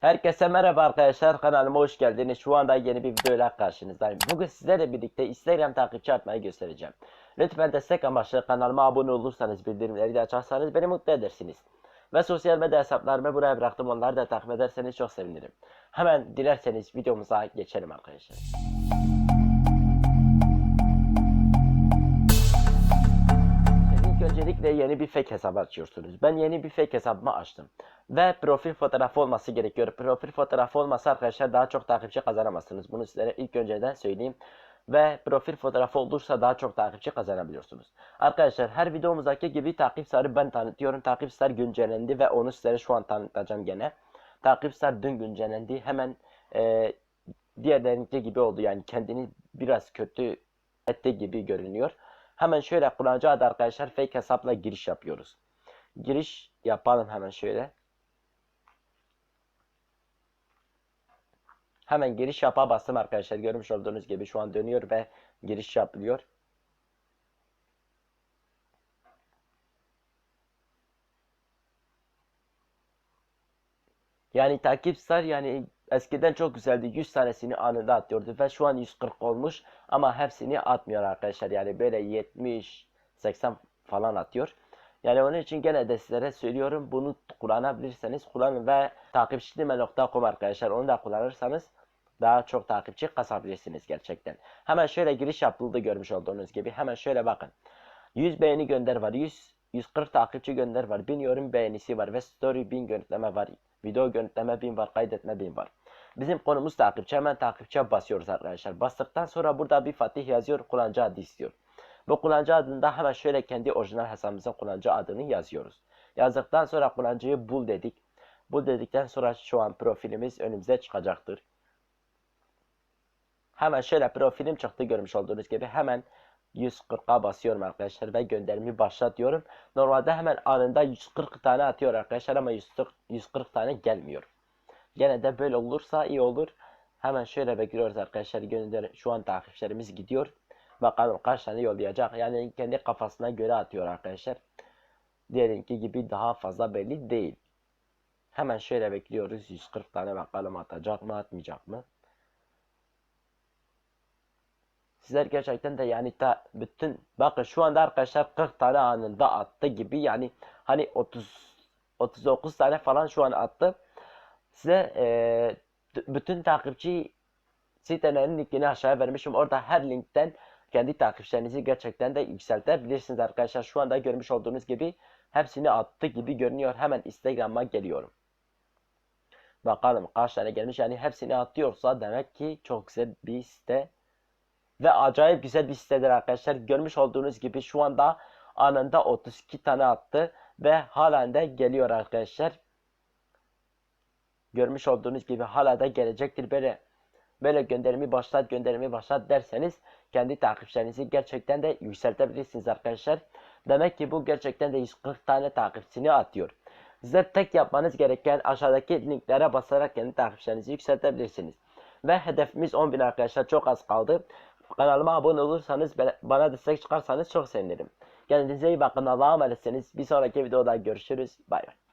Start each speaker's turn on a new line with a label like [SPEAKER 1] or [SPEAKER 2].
[SPEAKER 1] Herkese merhaba arkadaşlar kanalıma hoş geldiniz. Şu anda yeni bir videoyla karşınızdayım. Bugün sizlerle birlikte Instagram takipçi artmayı göstereceğim. Lütfen destek amaçlı kanalıma abone olursanız bildirimleri de açarsanız beni mutlu edersiniz. Ve sosyal medya hesaplarımı buraya bıraktım onları da takip ederseniz çok sevinirim. Hemen dilerseniz videomuza geçelim arkadaşlar. Öncelikle yeni bir fake hesap açıyorsunuz. Ben yeni bir fake hesabımı açtım. Ve profil fotoğrafı olması gerekiyor. Profil fotoğrafı olmasa arkadaşlar daha çok takipçi kazanamazsınız. Bunu sizlere ilk önceden söyleyeyim. Ve profil fotoğrafı olursa daha çok takipçi kazanabiliyorsunuz. Arkadaşlar her videomuzdaki gibi takip sarı ben tanıtıyorum. Takip sar güncellendi ve onu sizlere şu an tanıtacağım gene. Takip sar dün güncellendi. Hemen e, diğerlerinki gibi oldu. Yani kendini biraz kötü etti gibi görünüyor. Hemen şöyle kullanıcı adı arkadaşlar fake hesapla giriş yapıyoruz. Giriş yapalım hemen şöyle. Hemen giriş yapa bastım arkadaşlar. Görmüş olduğunuz gibi şu an dönüyor ve giriş yapılıyor. Yani takipçiler yani eskiden çok güzeldi. 100 tanesini anında atıyordu ve şu an 140 olmuş ama hepsini atmıyor arkadaşlar. Yani böyle 70 80 falan atıyor. Yani onun için gene de sizlere söylüyorum bunu kullanabilirseniz kullanın ve takipçilime.com arkadaşlar onu da kullanırsanız daha çok takipçi kasabilirsiniz gerçekten. Hemen şöyle giriş yapıldı görmüş olduğunuz gibi. Hemen şöyle bakın. 100 beğeni gönder var. 100 140 takipçi gönder var. 1000 yorum beğenisi var ve story 1000 görüntüleme var. Video görüntüleme 1000 var. Kaydetme 1000 var. Bizim konumuz takipçi. Hemen takipçiye basıyoruz arkadaşlar. Bastıktan sonra burada bir Fatih yazıyor. Kullanıcı adı istiyor. Bu kullanıcı adında hemen şöyle kendi orijinal hesabımızın kullanıcı adını yazıyoruz. Yazdıktan sonra kullanıcıyı bul dedik. Bul dedikten sonra şu an profilimiz önümüze çıkacaktır. Hemen şöyle profilim çıktı görmüş olduğunuz gibi hemen 140'a basıyorum arkadaşlar ve gönderimi başlat diyorum. Normalde hemen anında 140 tane atıyor arkadaşlar ama 140, 140 tane gelmiyor. Gene de böyle olursa iyi olur. Hemen şöyle bekliyoruz arkadaşlar. Gönder şu an takipçilerimiz gidiyor. Bakalım kaç tane yollayacak. Yani kendi kafasına göre atıyor arkadaşlar. Diğerinki gibi daha fazla belli değil. Hemen şöyle bekliyoruz. 140 tane bakalım atacak mı atmayacak mı? Sizler gerçekten de yani ta bütün bakın şu anda arkadaşlar 40 tane anında attı gibi yani hani 30 39 tane falan şu an attı. Size e, bütün takipçi sitelerin linkini aşağıya vermişim. Orada her linkten kendi takipçilerinizi gerçekten de yükseltebilirsiniz arkadaşlar. Şu anda görmüş olduğunuz gibi hepsini attı gibi görünüyor. Hemen Instagram'a geliyorum. Bakalım kaç tane gelmiş. Yani hepsini atıyorsa demek ki çok güzel bir site ve acayip güzel bir sitedir arkadaşlar. Görmüş olduğunuz gibi şu anda anında 32 tane attı ve halen de geliyor arkadaşlar. Görmüş olduğunuz gibi hala da gelecektir böyle böyle gönderimi başlat gönderimi başlat derseniz kendi takipçilerinizi gerçekten de yükseltebilirsiniz arkadaşlar. Demek ki bu gerçekten de 140 tane takipçisini atıyor. Size tek yapmanız gereken aşağıdaki linklere basarak kendi takipçilerinizi yükseltebilirsiniz. Ve hedefimiz 10.000 arkadaşlar çok az kaldı. Kanalıma abone olursanız bana destek çıkarsanız çok sevinirim. Kendinize iyi bakın. Allah'a emanetsiniz. Bir sonraki videoda görüşürüz. Bay bay.